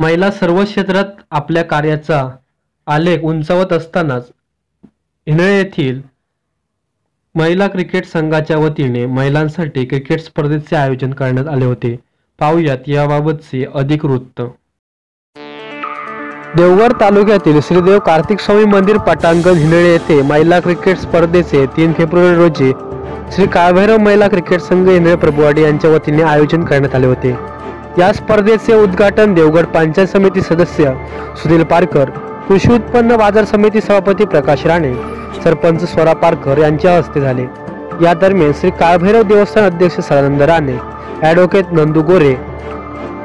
महिला सर्व क्षेत्रात आपल्या कार्याचा आलेख उंचावत असतानाच हिनळे येथील महिला क्रिकेट संघाच्या वतीने महिलांसाठी क्रिकेट स्पर्धेचे आयोजन करण्यात आले होते. पाहुयात याबाबतचे अधिक वृत्त देवगड तालुक्यातील श्रीदेव कार्तिक स्वामी मंदिर पटांगण हिनळे येथे महिला क्रिकेट स्पर्धेचे तीन फेब्रुवारी रोजी श्री काळभैरव महिला क्रिकेट संघ हिनळे प्रभुवाडी यांच्या वतीने आयोजन करण्यात आले होते. या स्पर्धेचे उद्घाटन देवगड पंचायत समिती सदस्य सुनील पारकर कृषी उत्पन्न बाजार समिती सभापती प्रकाश राणे सरपंच स्वरा पारकर यांच्या हस्ते झाले. या दरम्यान श्री काळभैरव देवस्थान अध्यक्ष सदानंद राणे ॲडव्होकेट नंदू गोरे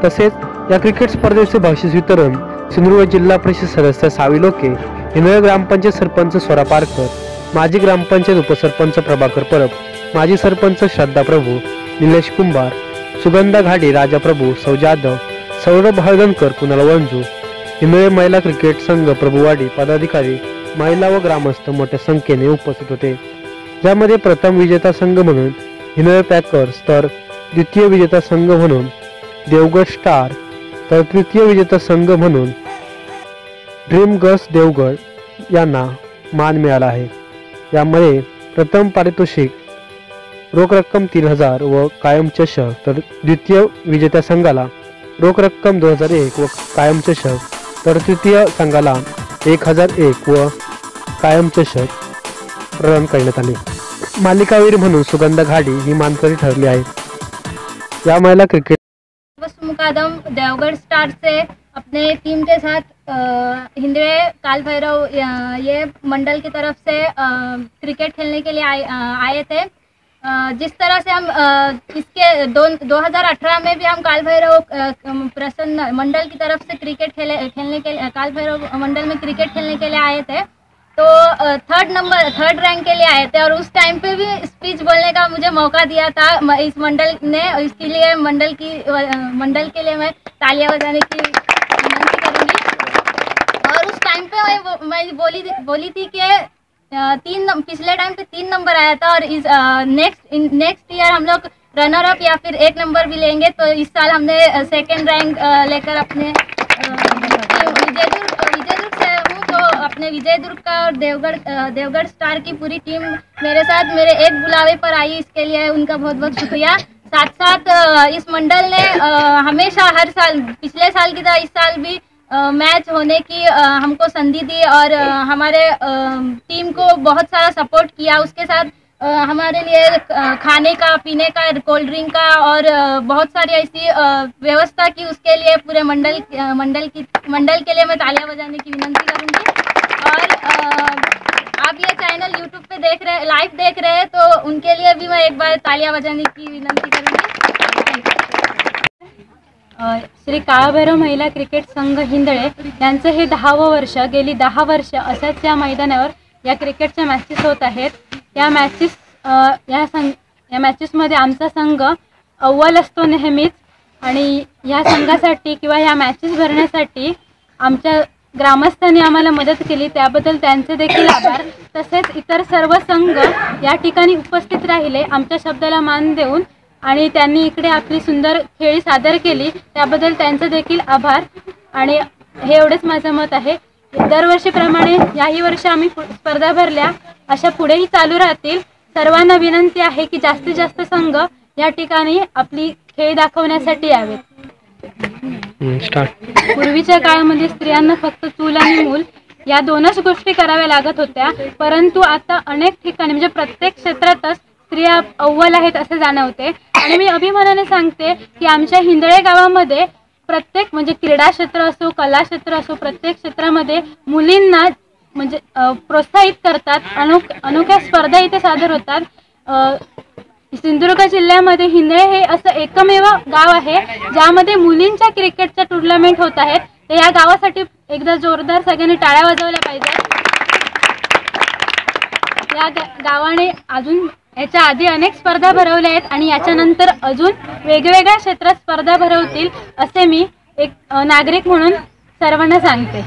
तसेच या क्रिकेट स्पर्धेचे बक्षीस वितरण सिंधुदुर्ग जिल्हा परिषद सदस्य सावी लोके हिंदळ ग्रामपंचायत सरपंच स्वरा पारकर माजी ग्रामपंचायत उपसरपंच प्रभाकर परब माजी सरपंच श्रद्धा प्रभू निलेश कुंभार सुगंधा घाडी राजा प्रभू सौ जाधव सौरभ हळदणकर कुणाल वंजू हिंगळे महिला क्रिकेट संघ प्रभुवाडी पदाधिकारी महिला व ग्रामस्थ मोठ्या संख्येने उपस्थित होते. ज्यामध्ये प्रथम विजेता संघ म्हणून हिनळ पॅकर्स तर द्वितीय विजेता संघ म्हणून देवगड स्टार तर तृतीय विजेता संघ म्हणून ड्रीम गर्ल्स देवगड यांना मान मिळाला आहे. यामध्ये प्रथम पारितोषिक रोख रक्कम तीन हजार व कायम चषक तर द्वितीय विजेत्या संघाला रोख रक्कम दोन हजार एक व कायम चषक तर तृतीय संघाला एक हजार एक व कायम चषक प्रदान करण्यात आले. मालिकावीर म्हणून सुगंध घाडी ही मानकरी ठरली आहे. या महिला क्रिकेट मुकादम देवगढ़ स्टार से अपने टीम के साथ अ, काल भैरव ये मंडल की तरफ से क्रिकेट खेलने के लिए आए आए थे. जिस तरह से हम इसके दो 2018 में भी हम काल भैरव प्रसन्न मंडल की तरफ़ से क्रिकेट खेले, खेलने के लिए काल भैरव मंडल में क्रिकेट खेलने के लिए आए थे। तो थर्ड नंबर थर्ड रैंक के लिए आए थे और उस टाइम पे भी स्पीच बोलने का मुझे मौका दिया था। इस मंडल ने, इसके लिए मंडल की मंडल के लिए मैं तालियाँ बजाने की विनती करूँगी। और उस टाइम पे मैं बोली बोली थी कि तीन पिछले टाइम पे तीन नंबर आया था और इस नेक्स्ट नेक्स्ट ईयर हम लोग रनर अप या फिर एक नंबर भी लेंगे तो इस साल हमने सेकंड रैंक लेकर अपने अ, विजयदुर्ग विजयदुर्ग से हूँ तो अपने विजयदुर्ग का और देवगढ़ देवगढ़ स्टार की पूरी टीम मेरे साथ मेरे एक बुलावे पर आई इसके लिए उनका बहुत बहुत शुक्रिया। साथ साथ इस मंडल ने हमेशा हर साल पिछले साल की तरह इस साल भी मैच होने की हमको संधि दी और हमारे टीम को बहुत सारा सपोर्ट किया। उसके साथ हमारे लिए खाने का, पीने का कोल्ड ड्रिंक का और बहुत सारी ऐसी व्यवस्था की उसके लिए पूरे मंडल मंडल की, मंडल के लिए मैं तालियाँ बजाने की विनंती करूँगी। और आप ये चैनल यूट्यूब पे देख रहे लाइव देख रहे हैं तो उनके लिए भी मैं एक बार तालियाँ बजाने की विनंती करूँगी। श्री काळभैरव महिला क्रिकेट संघ हिंदळे यांचं हे दहावं वर्ष गेली दहा वर्ष अशाच या मैदानावर या क्रिकेटच्या मॅचेस होत आहेत. या मॅचेस या संघ या मॅचेसमध्ये आमचा संघ अव्वल असतो नेहमीच आणि ह्या संघासाठी किंवा ह्या मॅचेस भरण्यासाठी आमच्या ग्रामस्थांनी आम्हाला मदत केली. त्याबद्दल त्यांचे देखील आभार. तसेच इतर सर्व संघ या ठिकाणी उपस्थित राहिले. आमच्या शब्दाला मान देऊन आणि त्यांनी इकडे आपली सुंदर खेळी सादर केली. त्याबद्दल त्यांचं देखील आभार. आणि हे एवढंच माझं मत आहे. दरवर्षीप्रमाणे याही वर्षी आम्ही स्पर्धा भरल्या. अशा पुढेही चालू राहतील. सर्वांना विनंती आहे की जास्तीत जास्त संघ या ठिकाणी आपली खेळ दाखवण्यासाठी यावेत. पूर्वीच्या काळामध्ये स्त्रियांना फक्त चूल आणि मूल या दोनच गोष्टी कराव्या लागत होत्या. परंतु आता अनेक ठिकाणी म्हणजे प्रत्येक क्षेत्रातच स्त्रिया अव्वल आहेत असे जाणवते. आणि मी अभिमानाने सांगते की आमच्या हिंदळे गावामध्ये प्रत्येक म्हणजे क्रीडा क्षेत्र असो कला क्षेत्र असो प्रत्येक क्षेत्रामध्ये मुलींना म्हणजे प्रोत्साहित करतात. अनोख अनोख्या स्पर्धा इथे सादर होतात. सिंधुदुर्ग जिल्ह्यामध्ये हिंदळे हे असं एकमेव गाव आहे ज्यामध्ये मुलींच्या क्रिकेटच्या टुर्नामेंट होत आहेत. तर या गावासाठी एकदा जोरदार सगळ्यांनी टाळ्या वाजवल्या पाहिजेत या गावाने अजून याच्या आधी अनेक स्पर्धा भरवल्या आहेत आणि याच्यानंतर अजून वेगवेगळ्या क्षेत्रात स्पर्धा भरवतील असे मी एक नागरिक म्हणून सर्वांना सांगते.